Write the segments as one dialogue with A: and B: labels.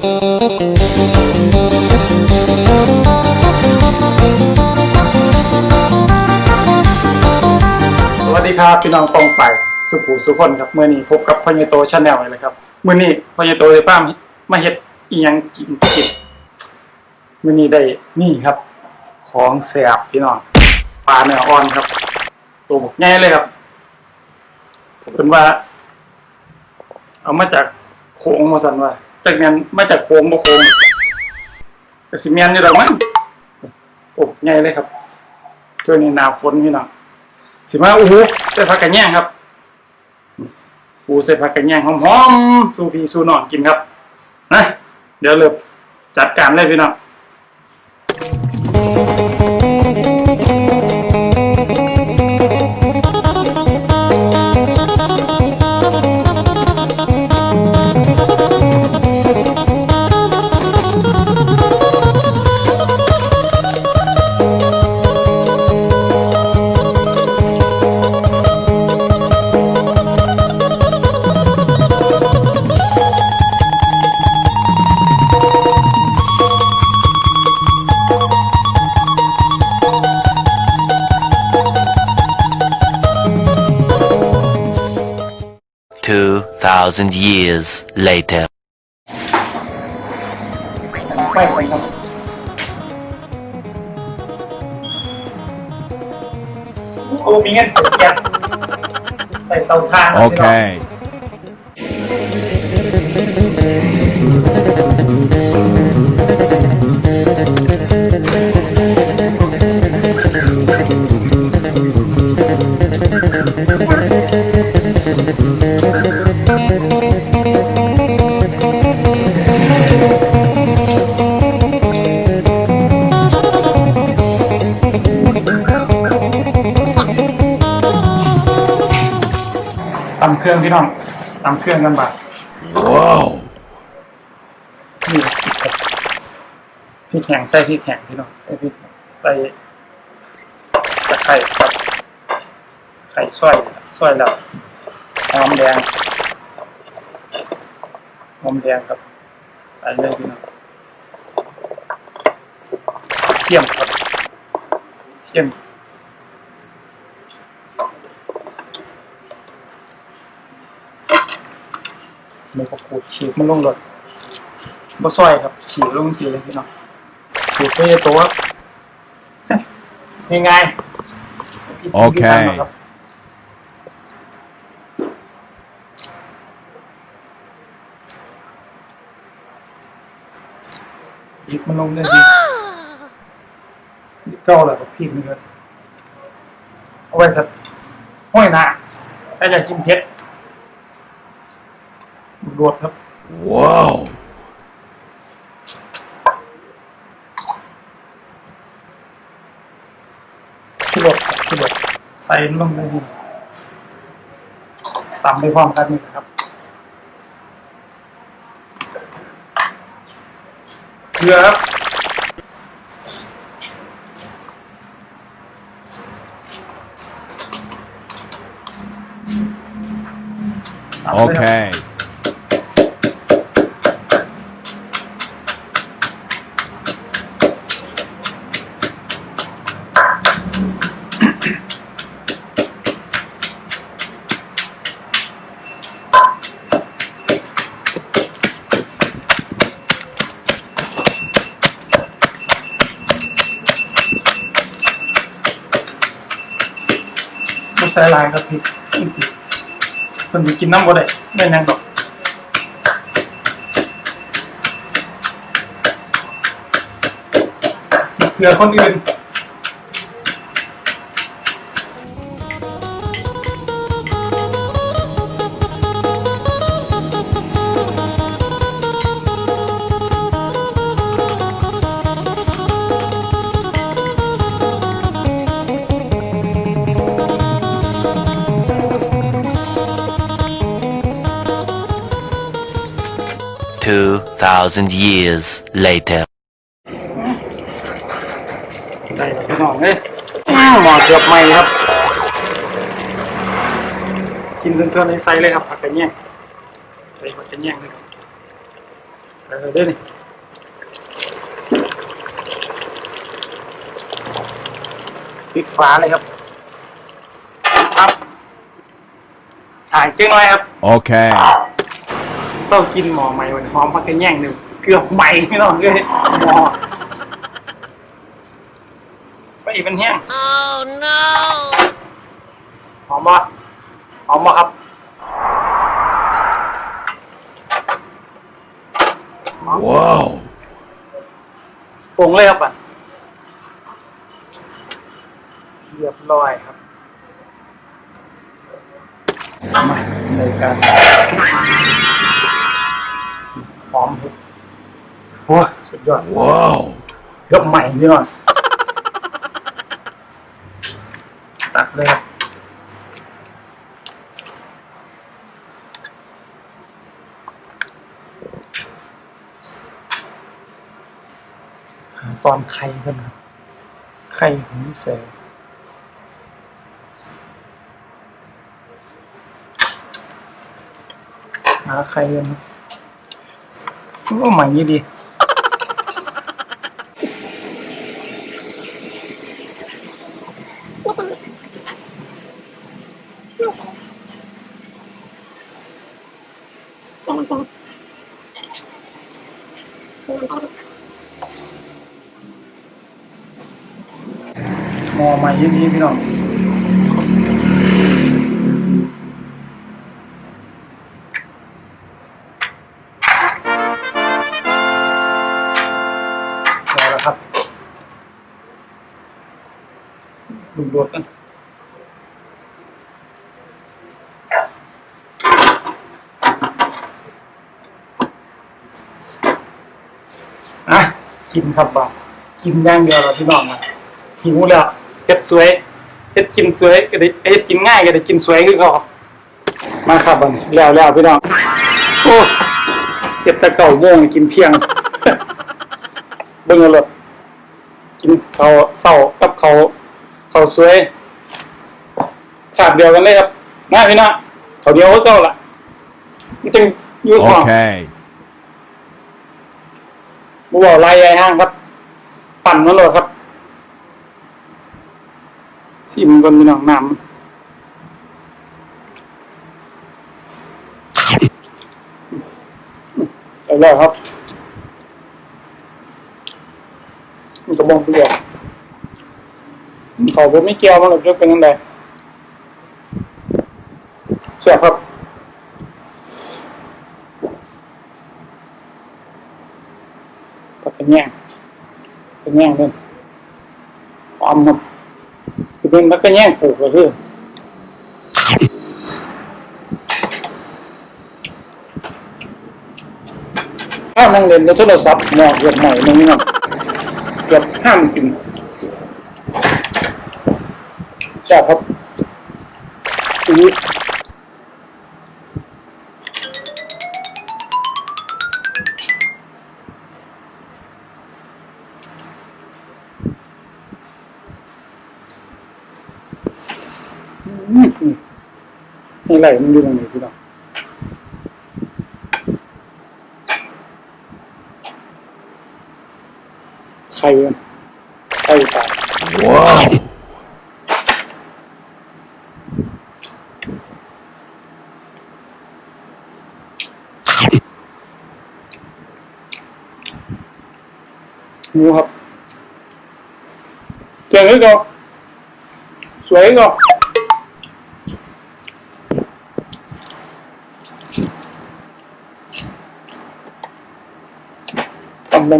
A: สวัสดีครับพี่น้องปองไปสุภูสุคนครับเมื่อนี้พบกับพญโตชาแนลเลยครับเมื่อนี้พญโตเลยป้ามาเฮ็ดอียังกินกินเมื่อนี้ได้นี่ครับ ของแสบพี่น้องปลาเนื้ออ่อนครับ ตัวบกใหญ่เลยครับเป็นว่า เอามาจากโขงมาสันว่า จากนั้นมาจากโค้งบ่โค้งก็สิแม่นอยู่แล้วมั้งโอ้ใหญ่เลยครับช่วงนี้หนาวฝนพี่น้องสิมาอู้หูใส่ผักกระแยงครับอูใส่ผักกระแยงหอมๆ สูพีสูนอนกินครับนะเดี๋ยวเริ่มจัดการเลยพี่น้อง น้อง
B: Okay.
A: พี่น้องตำเครื่องกันบ่า
B: Whoa.
A: นี่ครับพริกแข็งใส่พริกแข็งพี่น้องใส่พริกแข็งใส่ตะไคร้ครับไข่ซอยซอยแล้วหอมแดงหอมแดงครับ ใส่เลยพี่น้องเทียมครับเทียม มันก็ขูดฉีกมันลงรถบ่ซอยครับ ฉีกลงสีเลยพี่น้องฉีกไปตัวง่ายๆ
B: โอเค
A: ครับพริกมันลงเลยดีเก้าแหละกับพริกนี่ก็เอาไว้สักห้อยหน้าถ้าอยากกินเผ็ด รวดครับ
B: Whoa.
A: ชิลดครับชิลดใส่ลงไปดีตำไปพร้อมกันนี่นะครับเกลือครับตำไปค ใส่ลายครับพี่จริงๆคนที่กินน้ำบ่ได้ได้ยังดอกเผื่อคนอื่น
C: 2,000 years later.
A: ได้แล้วพี่น้องเอ้ยอื้อหมอเกือบใหม่ครับ กินจนเท่าในไซส์เลยครับผักกระเนียงใส่ผักกระเนียงเลยครับเออเด้นี่ปิดฝาเลยครับ ครับอ่านเจ๊งเลยครับ
B: Okay.
A: เศร้ากินหมอใหม่วันหอมพักกันแย่งหนึ่งเกือบใหม่ไม่น้องเลยหมอไปอีกเป็นแห้ง
D: Oh no!
A: หอมบ่หอมบ่ครับหอม
B: Whoa.
A: ปรุงเลยครับอะเรียบร้อยครับมาในการหอมครับโอ้ย สุดยอด
B: Whoa.
A: เกือบใหม่นี่หน่อยตักเลยครับหาตอนไข่กันครับไข่ของนี่เสยหาไข่กันครับก็ใหม่นี่ดี หมอใหม่ยี่นี้พี่น้องพอแล้วครับดูดวดกันอะกินครับบ่ากินอย่างเดียวเราพี่น้องนะหิวแล้ว ฮ็ดสวยเฮ็ดกินสวยก็ได้เฮ็ดกินง่ายก็ได้กินสวยคือเขามาครับบัดนี้แล้วแล้วพี่น้องโอ้เจ็ดแตะเก่าโมงกินเที่ยงเบิ่งเอาเลยกินข้าวเช้ากับข้าวข้าวสวยขาดเดียวกันเลยครับง่ายพี่น้องข้าวเดียวก็เก่าละมันจึงอยู่ท้อง
B: Okay.
A: บบอกลายใหญ่ห้างครับ ปั่นมันเลยครับ ซิมกันมีน้องน้ำอร่อยครับมันกระบองเปรี้ยวเขาผมไม่เกี่ยวมันหรอกจะเป็นยังไงเสียครับก็เป็นแย่งเป็นแย่งเลยออมครับ เป็นมันก็แย่งผูกก็คือถ้านั่งเล่นในโทรศัพท์มอกเกือบใหม่นึงนี่เกือบห้ามกินใช่ครับอือ ไหลมันอยู่ตรงนี้พี่น้องไข่มันไข่ตาย
B: Whoa.
A: หมูครับเก่งเลยก็สวยก็ ทำ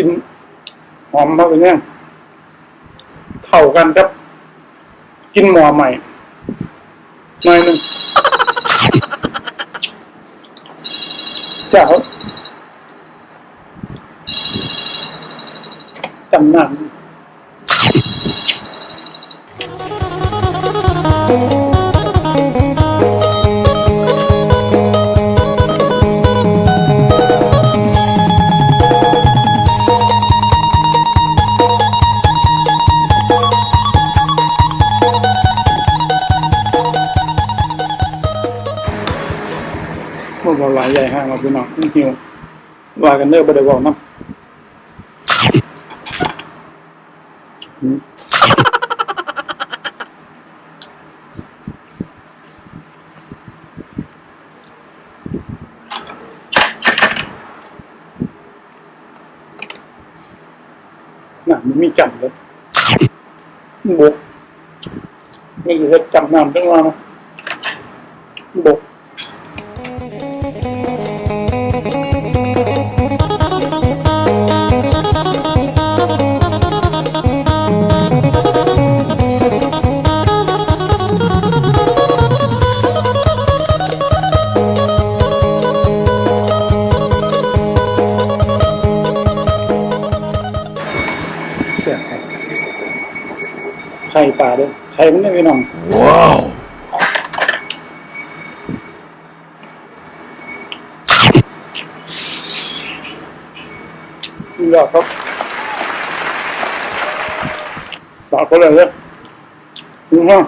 A: ินหอมมากเลยเนี่ยเข่ากันครับ กินหมอใหม่หม่หนึ่งเจ้าจำนำ มาพี่น้องหิวว่ากันเด้อบ่ได้บอกน้ำน่ะมันมีจำเลยบุกนี่เฮ็ดจำน้ำจังว่านะ ด้วยไข่มันได้พี่น้อง
B: Wow.
A: ยอดครับปลาก็เลยเลยอือฮะ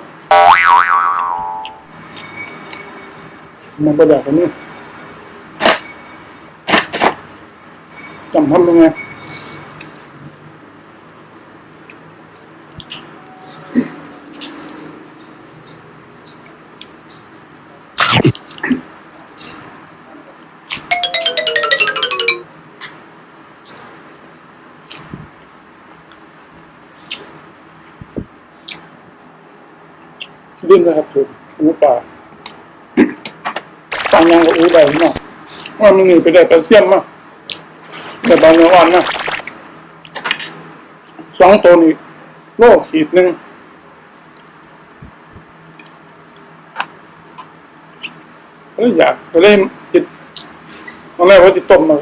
A: มันก็แบบนี้จำทำยังไง ดิ้นนะครับถูกอูปลาตังยังกับอูได้เน้องว่ามันนี่ไปได้ปลเสี้ยมมาแต่บางอย่างอ่อนนะสองตัวนี้โลขีดหนึ่งเอ้ยอยากก็เลยจิตตอนแรกว่าจะต้มมา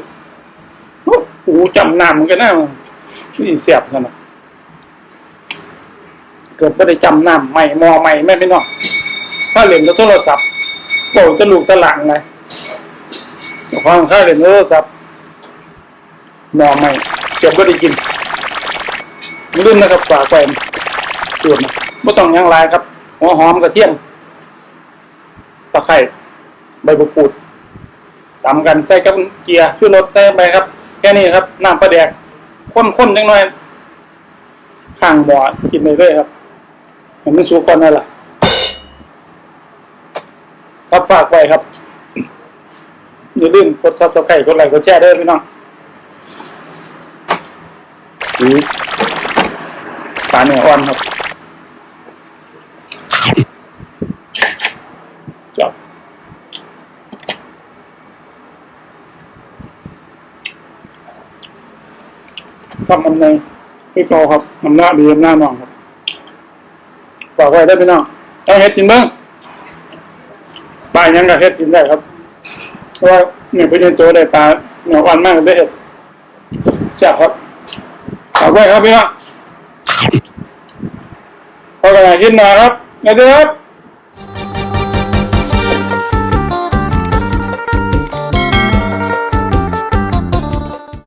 A: โอ้โหจำน้ำมันก็น่านี่เสียบกันนะ เกิดไม่ได้จำน้ำใหม่มอใหม่แม่ไม่นอกถ้าเล่นกับโทรศัพท์โอ้จะลูกตะหลังไงฟังค่าเล่นโทรศัพท์มอใหม่เก็บไม่ได้กินลื่นนะครับฝากไว้ตรวจนไม่ต้องยังไรครับหัวหอมกระเทียมตะไคร้ใบมะกรูดตำกันใส่กับเกียร์ช่วยรสใส่ไปครับ แค่นี้ครับน้ำปลาแดกข้นๆจังหน่อยข้างหมอกินไปเรื่อยครับ เห็นมันสุกก่อนนั่นแหละครับฝากไว้ครับอย่าลืมกดซับสไครต์กดไลค์กดแชร์ด้วยพี่น้องอือปลาเนื้ออ่อนครับจับทำมันในพี่โตครับน้ำหน้าดีน้ำหน้านองครับ ฝากไว้ได้พี่น้องเอาเฮ็ดกินเบ้างปลายังก็เฮ็ดกินได้ครับ เพราะว่าเนี่ยพี่โตได้ปลาเนื้ออ่อนมากได้เฮ็ดใช่ครับฝากไว้ครับพี่น้องพอกันคลิปหน้าครับสวัสดีครับ